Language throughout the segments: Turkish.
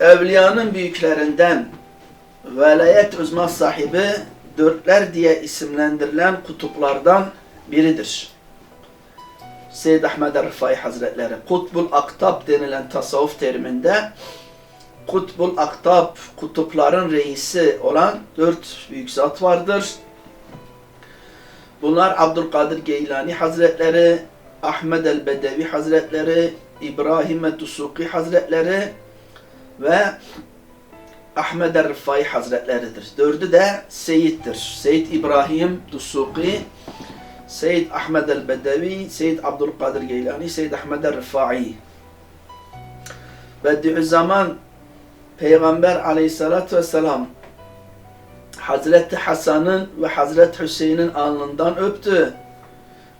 evliyanın büyüklerinden velayet uzman sahibi dörtler diye isimlendirilen kutuplardan biridir. Seyyid Ahmed Rıfai Hazretleri Kutbul Aktab denilen tasavvuf teriminde Kutbul Aktab kutupların reisi olan dört büyük zat vardır. Bunlar Abdülkadir Geylani Hazretleri, Ahmed el-Bedevi Hazretleri, İbrahim el-Dusuki Hazretleri ve Ahmed el-Rıfai Hazretleridir. Dördü de Seyit'tir. Seyyid İbrahim Dusuki, Seyyid Ahmed el-Bedevi, Seyyid Abdülkadir Geylani, Seyyid Ahmed el-Rıfai. Bediüzzaman Peygamber aleyhissalatü vesselam Hazreti Hasan'ın ve Hazreti Hüseyin'in alnından öptü.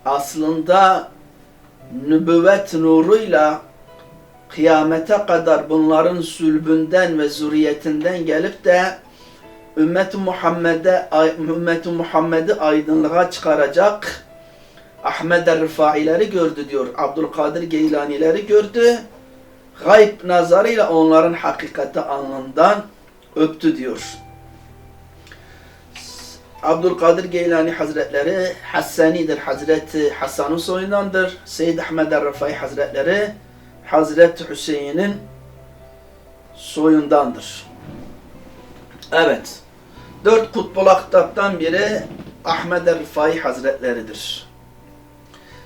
Aslında nübüvvet nuruyla kıyamete kadar bunların sülbünden ve zürriyetinden gelip de ümmet Muhammed'e ümmet Muhammed'i aydınlığa çıkaracak Ahmed Rıfaileri gördü diyor. Abdülkadir Geylanileri gördü. Gayb nazarıyla onların hakikati alnından öptü diyor. Abdülkadir Geylani Hazretleri Hassani'dir. Hazreti Hasan'ın soyundandır. Seyyid Ahmed Rıfai Hazretleri Hazreti Hüseyin'in soyundandır. Evet. Dört kutbul aktaptan biri Ahmed Rıfai Hazretleridir.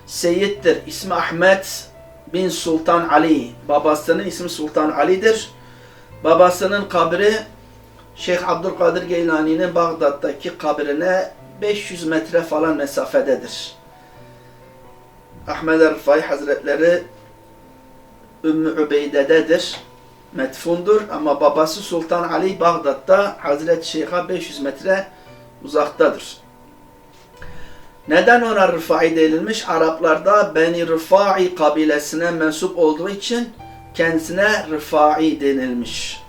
Seyyiddir. İsmi Ahmet bin Sultan Ali. Babasının ismi Sultan Ali'dir. Babasının kabri Şeyh Abdülkadir Geylani'nin Bağdat'taki kabrine 500 metre falan mesafededir. Ahmed Rıfai Hazretleri Ümmü Übeyde'dedir. Metfundur ama babası Sultan Ali Bağdat'ta Hazreti Şeyh'a 500 metre uzaktadır. Neden ona Rıfai denilmiş? Araplarda Beni Rıfai kabilesine mensup olduğu için kendisine Rıfai denilmiş.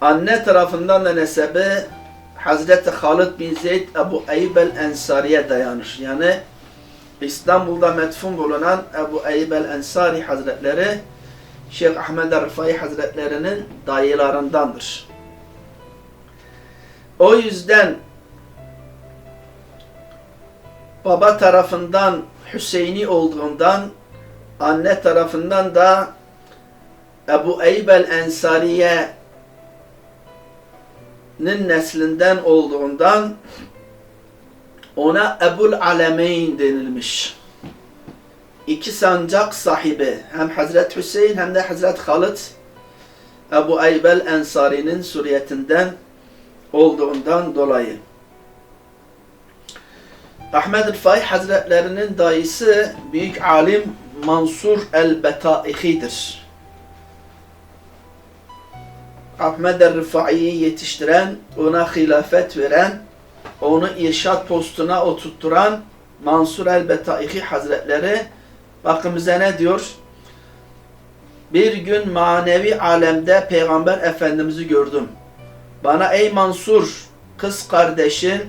Anne tarafından da nesebi Hazreti Halid bin Zeyd Ebu Eyyub el-Ensari'ye dayanır. Yani İstanbul'da metfun bulunan Ebu Eyyub el-Ensari Hazretleri Şeyh Ahmed Rıfai Hazretlerinin dayılarındandır. O yüzden baba tarafından Hüseyini olduğundan anne tarafından da Ebu Eyyub el-Ensari'ye neslinden olduğundan ona Ebul Alemeyn denilmiş. İki sancak sahibi hem Hazret Hüseyin hem de Hazret Halid Ebu Eybel Ensari'nin suriyetinden olduğundan dolayı. Ahmed Rıfai Hazretlerinin dayısı büyük alim Mansur el-Betaihi'dir. Ahmed el-Rıfai'yi yetiştiren, ona hilafet veren, onu irşat postuna oturtturan Mansur el-Betaihi Hazretleri bakın bize ne diyor? Bir gün manevi alemde Peygamber Efendimiz'i gördüm. Bana ey Mansur kız kardeşin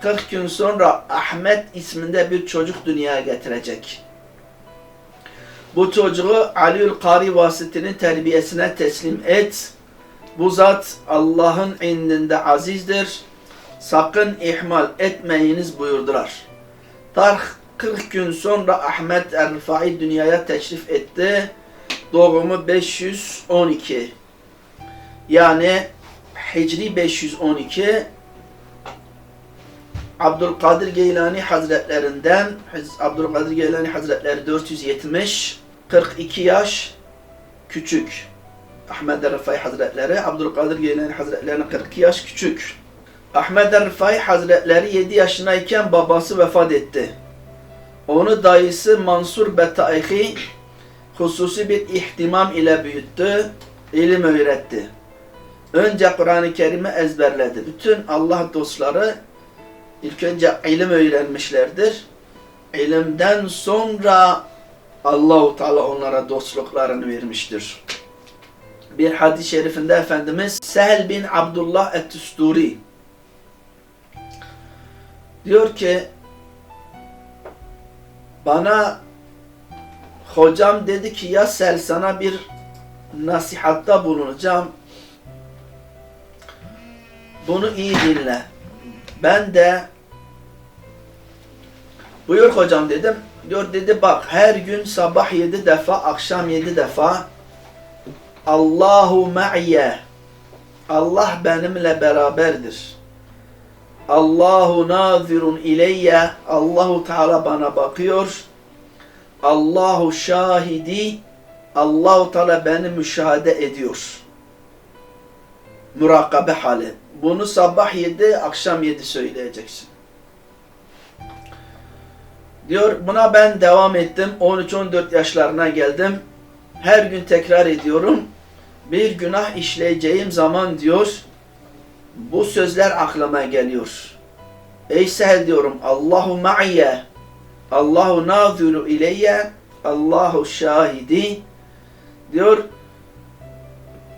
40 gün sonra Ahmet isminde bir çocuk dünyaya getirecek. Bu çocuğu Aliül Kari vasitinin terbiyesine teslim et. Bu zat Allah'ın indinde azizdir. Sakın ihmal etmeyiniz buyurdular. Tarh 40 gün sonra Ahmet el-Rifai dünyaya teşrif etti. Doğumu 512. Yani Hicri 512 Abdülkadir Geylani Hazretlerinden Abdülkadir Geylani Hazretleri 470 42 yaş küçük. Ahmed Rıfai Hazretleri Abdülkadir Geylani Hazretlerine 42 yaş küçük. Ahmed Rıfai Hazretleri 7 yaşındayken babası vefat etti. Onu dayısı Mansur Betaihi hususi bir ihtimam ile büyüttü, ilim öğretti. Önce Kur'an-ı Kerim'i ezberledi. Bütün Allah dostları ilk önce ilim öğrenmişlerdir. İlimden sonra Allahu Teala onlara dostluklarını vermiştir. Bir hadis-i şerifinde Efendimiz Sehl bin Abdullah et-Tusturi diyor ki bana hocam dedi ki ya Sel sana bir nasihatta bulunacağım. Bunu iyi dinle. Ben de buyur hocam dedim. Diyor dedi bak her gün sabah yedi defa, akşam yedi defa Allahu ma'ye Allah benimle beraberdir. Allahu nazirun ileyye Allahu Teala bana bakıyor. Allahu şahidi Allahu Teala beni müşahede ediyor. Murakabe hali. Bunu sabah yedi, akşam yedi söyleyeceksin. Diyor buna ben devam ettim. 13-14 yaşlarına geldim. Her gün tekrar ediyorum. Bir günah işleyeceğim zaman diyor bu sözler aklıma geliyor. Ey Sehel diyorum Allahu ma'ye Allahu naziru ileyye Allahu şahidi diyor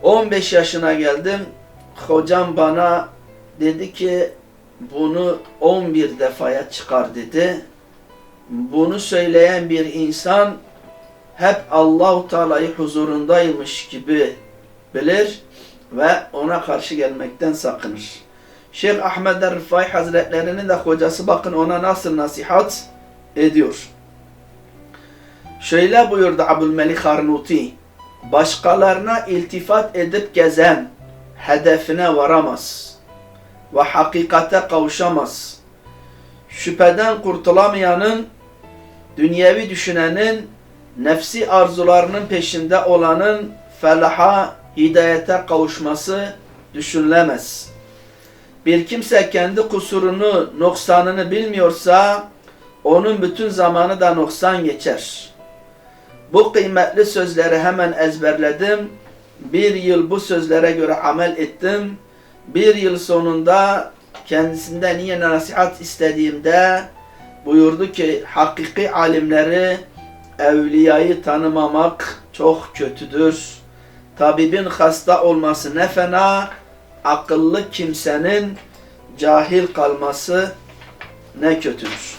15 yaşına geldim hocam bana dedi ki bunu 11 defaya çıkar dedi. Bunu söyleyen bir insan hep Allahu Teala'yı huzurundaymış gibi bilir ve ona karşı gelmekten sakınır. Şeyh Ahmed Rıfai Hazretlerinin de hocası bakın ona nasıl nasihat ediyor. Şöyle buyurdu Abdülmelik Harnuti. Başkalarına iltifat edip gezen hedefine varamaz ve hakikate kavuşamaz. Şüpheden kurtulamayanın, dünyevi düşünenin, nefsi arzularının peşinde olanın felaha, hidayete kavuşması düşünülemez. Bir kimse kendi kusurunu, noksanını bilmiyorsa, onun bütün zamanı da noksan geçer. Bu kıymetli sözleri hemen ezberledim. Bir yıl bu sözlere göre amel ettim. Bir yıl sonunda kendisinden yine nasihat istediğimde buyurdu ki hakiki alimleri evliyayı tanımamak çok kötüdür. Tabibin hasta olması ne fena, akıllı kimsenin cahil kalması ne kötüdür.